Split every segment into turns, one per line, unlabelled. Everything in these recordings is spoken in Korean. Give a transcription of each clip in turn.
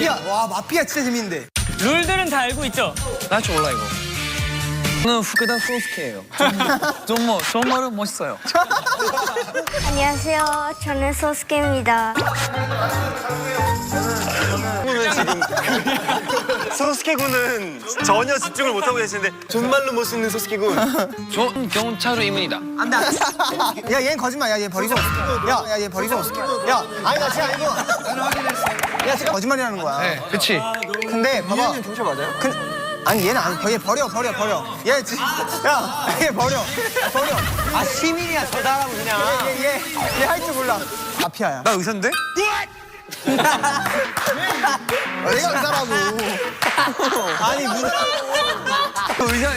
마피아 와 마피아 진짜 재밌는데.
룰들은 다 알고 있죠?
나할줄 몰라 이거. 저는 후크다 소스케예요. 좀뭐 정말은 멋있어요.
안녕하세요. 저는 소스케입니다.
소스케 군은 전혀 집중을 못하고 계시는데 존말로 멋있는 소스케 군.
전 경찰의입니다.
안돼 안돼. 야 얘는 거짓말. 야 얘 버리고. 야 야 얘 버리고. 야 아니 나 진짜 아니고. 야 거짓말이라는 거야.
네, 그치.
근데 봐봐. 경찰 맞아요? 그, 아니 얘는 안. 얘 버려 버려 버려. 얘 지. 야 얘 버려 버려.
아 시민이야 저 사람은 그냥.
얘얘얘 할 줄 몰라. 마피아야.
나 의사인데?
내가 의사라고. 아니 문.
의사,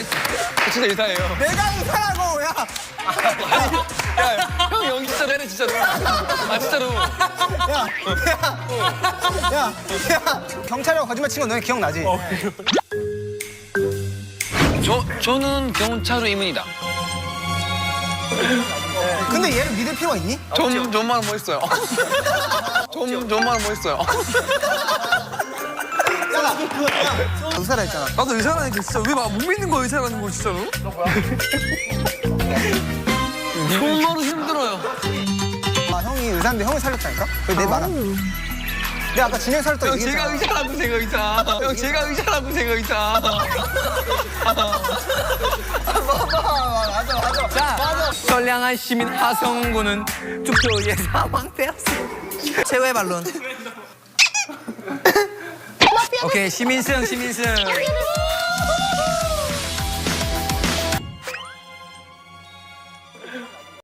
진짜 의사예요.
내가 의사라고 야.
야, 아 진짜로.
야, 야, 야, 야, 경찰이라고 거짓말 친거 너네 기억나지?
저 저는 경찰의입니다.
근데 얘를 믿을 필요가 있니?
좀 좀만 멋있어요. 좀 좀만 멋있어요.
의사라 했잖아.
나도 의사라니까 진짜 왜못 믿는 거야 의사라는 거 진짜로?
정말로 힘들어요.
아, 형이 의사인데 형을 살렸다니까? 왜내말 안? 내가 아까 진영 살렸다고
형 제가
얘기했잖아.
의사라고 생각 의사. 형 제가 의사라고 생각 의사.
선량한 시민 하성훈 군은 투표에 사망되었습니다. 최후의 반론. 오케이 시민승 시민승.